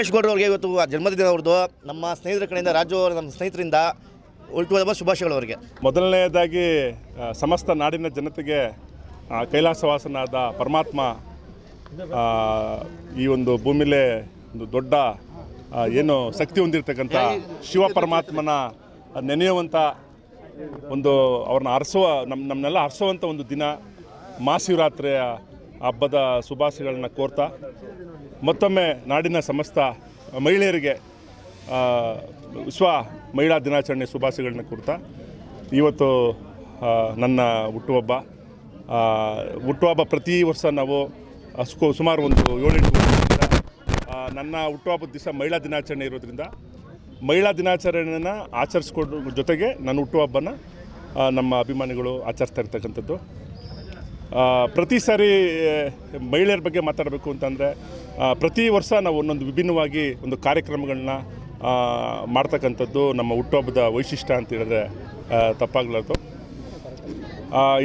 ಕಮಲೇಶ್ ಗೌಡ್ರು ಅವ್ರಿಗೆ ಇವತ್ತು ಜನ್ಮದಿನ ಅವ್ರದ್ದು. ನಮ್ಮ ಸ್ನೇಹಿತರ ಕಡೆಯಿಂದ ರಾಜು ಅವರ ನಮ್ಮ ಸ್ನೇಹಿತರಿಂದ ಹುಟ್ಟುಹಬ್ಬ ಶುಭಾಶಯಗಳು ಅವರಿಗೆ. ಮೊದಲನೆಯದಾಗಿ ಸಮಸ್ತ ನಾಡಿನ ಜನತೆಗೆ ಕೈಲಾಸವಾಸನಾದ ಪರಮಾತ್ಮ ಈ ಒಂದು ಭೂಮಿಲೇ ಒಂದು ದೊಡ್ಡ ಏನು ಶಕ್ತಿ ಹೊಂದಿರತಕ್ಕಂಥ ಶಿವ ಪರಮಾತ್ಮನ ನೆನೆಯುವಂಥ ಒಂದು ಅವ್ರನ್ನ ಹರಿಸುವ ನಮ್ಮ ನಮ್ಮನ್ನೆಲ್ಲ ಹರಿಸುವಂಥ ಒಂದು ದಿನ ಮಹಾಶಿವರಾತ್ರಿಯ ಹಬ್ಬದ ಶುಭಾಶಯಗಳನ್ನ ಕೋರ್ತಾ ಮತ್ತೊಮ್ಮೆ ನಾಡಿನ ಸಮಸ್ತ ಮಹಿಳೆಯರಿಗೆ ವಿಶ್ವ ಮಹಿಳಾ ದಿನಾಚರಣೆ ಶುಭಾಶಯಗಳನ್ನ ಕೊಡ್ತಾ ಇವತ್ತು ನನ್ನ ಹುಟ್ಟುಹಬ್ಬ ಹುಟ್ಟುಹಬ್ಬ ಪ್ರತಿ ವರ್ಷ ನಾವು ಸ್ಕು ಸುಮಾರು ಒಂದು ಏಳೆಂಟು ಆ, ನನ್ನ ಹುಟ್ಟುಹಬ್ಬದ ದಿವಸ ಮಹಿಳಾ ದಿನಾಚರಣೆ ಇರೋದ್ರಿಂದ ಮಹಿಳಾ ದಿನಾಚರಣೆನ ಆಚರಿಸ್ಕೊಂಡು ಜೊತೆಗೆ ನನ್ನ ಹುಟ್ಟುಹಬ್ಬನ ನಮ್ಮ ಅಭಿಮಾನಿಗಳು ಆಚರಿಸ್ತಾ ಇರ್ತಕ್ಕಂಥದ್ದು. ಪ್ರತಿ ಸಾರಿ ಮಹಿಳೆಯರ ಬಗ್ಗೆ ಮಾತಾಡಬೇಕು ಅಂತಂದರೆ ಪ್ರತಿ ವರ್ಷ ನಾವು ಒಂದೊಂದು ವಿಭಿನ್ನವಾಗಿ ಒಂದು ಕಾರ್ಯಕ್ರಮಗಳನ್ನ ಮಾಡ್ತಕ್ಕಂಥದ್ದು ನಮ್ಮ ಹುಟ್ಟುಹಬ್ಬದ ವೈಶಿಷ್ಟ್ಯ ಅಂತ ಹೇಳಿದ್ರೆ ತಪ್ಪಾಗಲಾರದು.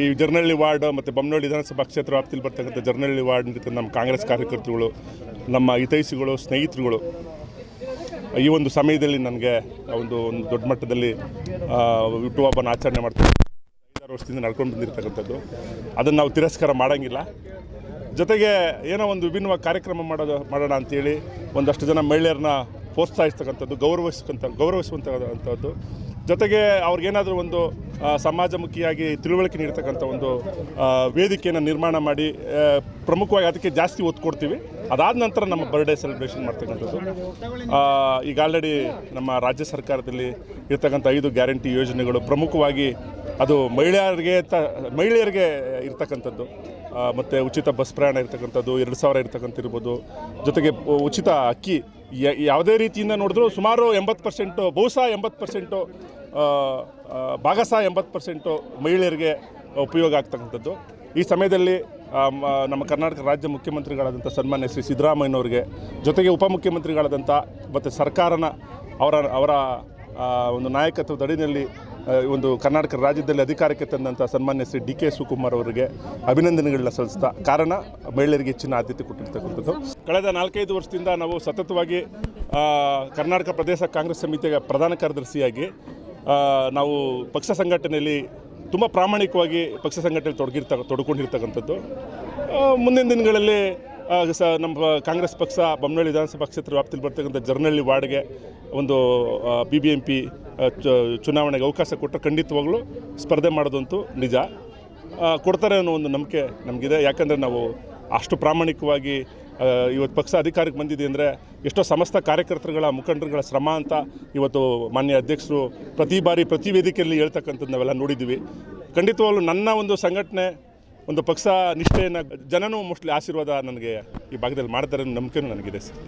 ಈ ಜರ್ನಳ್ಳಿ ವಾರ್ಡ್ ಮತ್ತು ಬೊಮ್ಮನಹಳ್ಳಿ ವಿಧಾನಸಭಾ ಕ್ಷೇತ್ರ ವ್ಯಾಪ್ತಿಯಲ್ಲಿ ಬರ್ತಕ್ಕಂಥ ಜರ್ನಳ್ಳಿ ವಾರ್ಡ್ ನಮ್ಮ ಕಾಂಗ್ರೆಸ್ ಕಾರ್ಯಕರ್ತರುಗಳು, ನಮ್ಮ ಹಿತೈಷಿಗಳು, ಸ್ನೇಹಿತರುಗಳು, ಈ ಒಂದು ಸಮಯದಲ್ಲಿ ನನಗೆ ಒಂದು ಒಂದು ದೊಡ್ಡ ಮಟ್ಟದಲ್ಲಿ ಹುಟ್ಟುಹಬ್ಬನ ಆಚರಣೆ ಮಾಡ್ತಾರೆ ಐದಾರು ವರ್ಷದಿಂದ ನಡ್ಕೊಂಡು ಬಂದಿರತಕ್ಕಂಥದ್ದು. ಅದನ್ನು ನಾವು ತಿರಸ್ಕಾರ ಮಾಡೋಂಗಿಲ್ಲ. ಜೊತೆಗೆ ಏನೋ ಒಂದು ವಿಭಿನ್ನವಾಗಿ ಕಾರ್ಯಕ್ರಮ ಮಾಡೋದು, ಮಾಡೋಣ ಅಂತೇಳಿ ಒಂದಷ್ಟು ಜನ ಮಹಿಳೆಯರನ್ನ ಪ್ರೋತ್ಸಾಹಿಸ್ತಕ್ಕಂಥದ್ದು, ಗೌರವಿಸ್ತಕ್ಕಂಥ ಗೌರವಿಸುವಂಥದ್ದು ಜೊತೆಗೆ ಅವ್ರಿಗೇನಾದರೂ ಒಂದು ಸಮಾಜಮುಖಿಯಾಗಿ ತಿಳುವಳಿಕೆ ನೀಡ್ತಕ್ಕಂಥ ಒಂದು ವೇದಿಕೆಯನ್ನು ನಿರ್ಮಾಣ ಮಾಡಿ ಪ್ರಮುಖವಾಗಿ ಅದಕ್ಕೆ ಜಾಸ್ತಿ ಒತ್ತು ಕೊಡ್ತೀವಿ. ಅದಾದ ನಂತರ ನಮ್ಮ ಬರ್ಡೇ ಸೆಲೆಬ್ರೇಷನ್ ಮಾಡ್ತಕ್ಕಂಥದ್ದು. ಈಗ ಆಲ್ರೆಡಿ ನಮ್ಮ ರಾಜ್ಯ ಸರ್ಕಾರದಲ್ಲಿ ಇರ್ತಕ್ಕಂಥ ಐದು ಗ್ಯಾರಂಟಿ ಯೋಜನೆಗಳು ಪ್ರಮುಖವಾಗಿ ಅದು ಮಹಿಳೆಯರಿಗೆ ತ, ಮಹಿಳೆಯರಿಗೆ ಇರ್ತಕ್ಕಂಥದ್ದು. ಮತ್ತು ಉಚಿತ ಬಸ್ ಪ್ರಯಾಣ ಇರ್ತಕ್ಕಂಥದ್ದು ಎರಡು ಸಾವಿರ ಇರ್ತಕ್ಕಂಥ ಇರ್ಬೋದು ಜೊತೆಗೆ ಉಚಿತ ಅಕ್ಕಿ ಯಾವುದೇ ರೀತಿಯಿಂದ ನೋಡಿದ್ರು ಸುಮಾರು ಎಂಬತ್ತು ಪರ್ಸೆಂಟು ಬಹುಶಃ ಎಂಬತ್ತು ಪರ್ಸೆಂಟು ಭಾಗಶಃ ಎಂಬತ್ತು ಪರ್ಸೆಂಟು ಮಹಿಳೆಯರಿಗೆ ಉಪಯೋಗ ಆಗ್ತಕ್ಕಂಥದ್ದು. ಈ ಸಮಯದಲ್ಲಿ ನಮ್ಮ ಕರ್ನಾಟಕ ರಾಜ್ಯ ಮುಖ್ಯಮಂತ್ರಿಗಳಾದಂಥ ಸನ್ಮಾನ್ಯ ಶ್ರೀ ಸಿದ್ದರಾಮಯ್ಯನವರಿಗೆ ಜೊತೆಗೆ ಉಪಮುಖ್ಯಮಂತ್ರಿಗಳಾದಂಥ ಮತ್ತು ಸರ್ಕಾರನ ಅವರ ಅವರ ಒಂದು ನಾಯಕತ್ವದ ಅಡಿನಲ್ಲಿ ಆ, ಒಂದು ಕರ್ನಾಟಕ ರಾಜ್ಯದಲ್ಲಿ ಅಧಿಕಾರಕ್ಕೆ ತಂದಂಥ ಸನ್ಮಾನ್ಯ ಶ್ರೀ ಡಿ ಕೆ ಶಿವಕುಮಾರ್ ಅವರಿಗೆ ಅಭಿನಂದನೆಗಳನ್ನ ಸಲ್ಲಿಸ್ತಾ ಕಾರಣ ಮಹಿಳೆಯರಿಗೆ ಹೆಚ್ಚಿನ ಆದ್ಯತೆ ಕೊಟ್ಟಿರ್ತಕ್ಕಂಥದ್ದು. ಕಳೆದ ನಾಲ್ಕೈದು ವರ್ಷದಿಂದ ನಾವು ಸತತವಾಗಿ ಕರ್ನಾಟಕ ಪ್ರದೇಶ ಕಾಂಗ್ರೆಸ್ ಸಮಿತಿಯ ಪ್ರಧಾನ ಕಾರ್ಯದರ್ಶಿಯಾಗಿ ನಾವು ಪಕ್ಷ ಸಂಘಟನೆಯಲ್ಲಿ ತುಂಬ ಪ್ರಾಮಾಣಿಕವಾಗಿ ಪಕ್ಷ ಸಂಘಟನೆಯಲ್ಲಿ ತೊಡಗಿರ್ತ, ತೊಡ್ಕೊಂಡಿರ್ತಕ್ಕಂಥದ್ದು. ಮುಂದಿನ ದಿನಗಳಲ್ಲಿ ಸ ನಮ್ಮ ಕಾಂಗ್ರೆಸ್ ಪಕ್ಷ ಬೊಮ್ಮನಹಳ್ಳಿ ವಿಧಾನಸಭಾ ಕ್ಷೇತ್ರ ವ್ಯಾಪ್ತಿಯಲ್ಲಿ ಬರ್ತಕ್ಕಂಥ ಜರ್ನಳ್ಳಿ ವಾರ್ಡ್ಗೆ ಒಂದು ಬಿ ಬಿ ಎಂ ಪಿ ಚುನಾವಣೆಗೆ ಅವಕಾಶ ಕೊಟ್ಟರೆ ಖಂಡಿತವಾಗ್ಲೂ ಸ್ಪರ್ಧೆ ಮಾಡೋದಂತೂ ನಿಜ. ಕೊಡ್ತಾರೆ ಅನ್ನೋ ಒಂದು ನಂಬಿಕೆ ನಮಗಿದೆ. ಯಾಕಂದರೆ ನಾವು ಅಷ್ಟು ಪ್ರಾಮಾಣಿಕವಾಗಿ ಇವತ್ತು ಪಕ್ಷ ಅಧಿಕಾರಕ್ಕೆ ಬಂದಿದೆ ಅಂದರೆ ಎಷ್ಟೋ ಸಮಸ್ತ ಕಾರ್ಯಕರ್ತರುಗಳ, ಮುಖಂಡರುಗಳ ಶ್ರಮ ಅಂತ ಇವತ್ತು ಮಾನ್ಯ ಅಧ್ಯಕ್ಷರು ಪ್ರತಿ ಬಾರಿ ಪ್ರತಿ ವೇದಿಕೆಯಲ್ಲಿ ಹೇಳ್ತಕ್ಕಂಥದ್ದು ನಾವೆಲ್ಲ ನೋಡಿದ್ದೀವಿ. ಖಂಡಿತವಾಗ್ಲೂ ನನ್ನ ಒಂದು ಸಂಘಟನೆ ಒಂದು ಪಕ್ಷ ನಿಷ್ಠೆಯನ್ನು ಜನನೂ ಮೋಸ್ಟ್ಲಿ ಆಶೀರ್ವಾದ ನನಗೆ ಈ ಭಾಗದಲ್ಲಿ ಮಾಡ್ತಾರೆ ಅನ್ನೋ ನಂಬಿಕೆನೂ ನನಗಿದೆ ಸರ್.